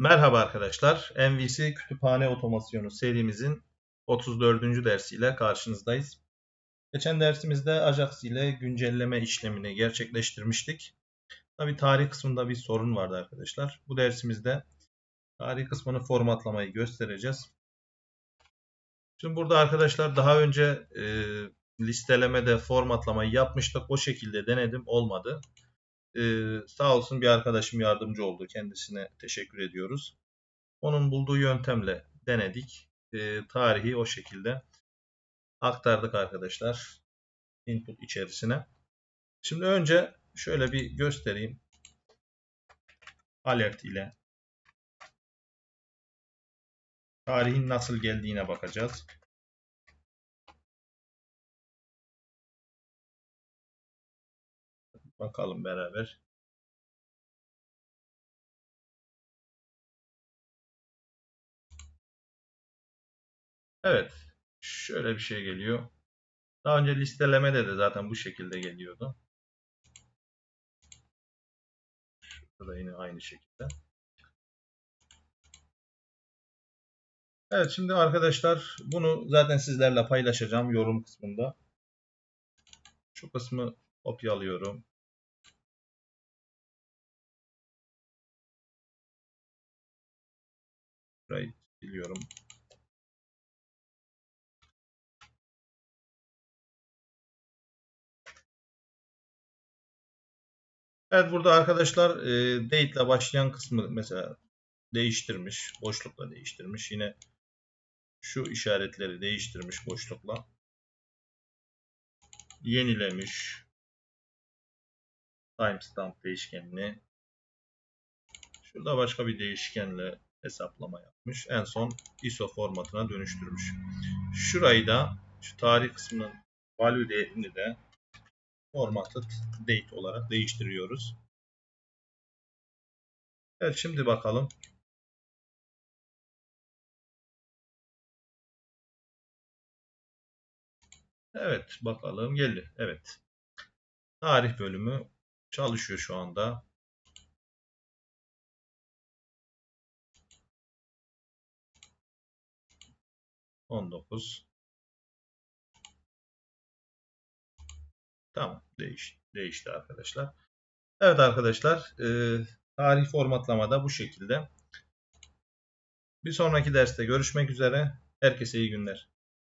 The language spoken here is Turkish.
Merhaba arkadaşlar. MVC Kütüphane Otomasyonu serimizin 34. dersiyle karşınızdayız. Geçen dersimizde Ajax ile güncelleme işlemini gerçekleştirmiştik. Tabi tarih kısmında bir sorun vardı arkadaşlar. Bu dersimizde tarih kısmını formatlamayı göstereceğiz. Şimdi burada arkadaşlar daha önce e, listelemede formatlamayı yapmıştık. O şekilde denedim. Olmadı. Ee, sağ olsun bir arkadaşım yardımcı oldu. Kendisine teşekkür ediyoruz. Onun bulduğu yöntemle denedik. Ee, tarihi o şekilde aktardık arkadaşlar. Input içerisine. Şimdi önce şöyle bir göstereyim. Alert ile tarihin nasıl geldiğine bakacağız. Bakalım beraber. Evet. Şöyle bir şey geliyor. Daha önce listelemede de zaten bu şekilde geliyordu. Şurada yine aynı şekilde. Evet şimdi arkadaşlar bunu zaten sizlerle paylaşacağım yorum kısmında. Şu kısmı kopyalıyorum. Burayı biliyorum. Evet burada arkadaşlar e, date ile başlayan kısmı mesela değiştirmiş. Boşlukla değiştirmiş. Yine şu işaretleri değiştirmiş boşlukla. Yenilemiş. Timestamp değişkenini. Şurada başka bir değişkenle hesaplama yapmış. En son ISO formatına dönüştürmüş. Şurayı da şu tarih kısmının value değerini de formatted date olarak değiştiriyoruz. Evet şimdi bakalım. Evet bakalım geldi. Evet. Tarih bölümü çalışıyor şu anda. 19. Tamam. Değiş, değişti arkadaşlar. Evet arkadaşlar. E, tarih formatlamada bu şekilde. Bir sonraki derste görüşmek üzere. Herkese iyi günler.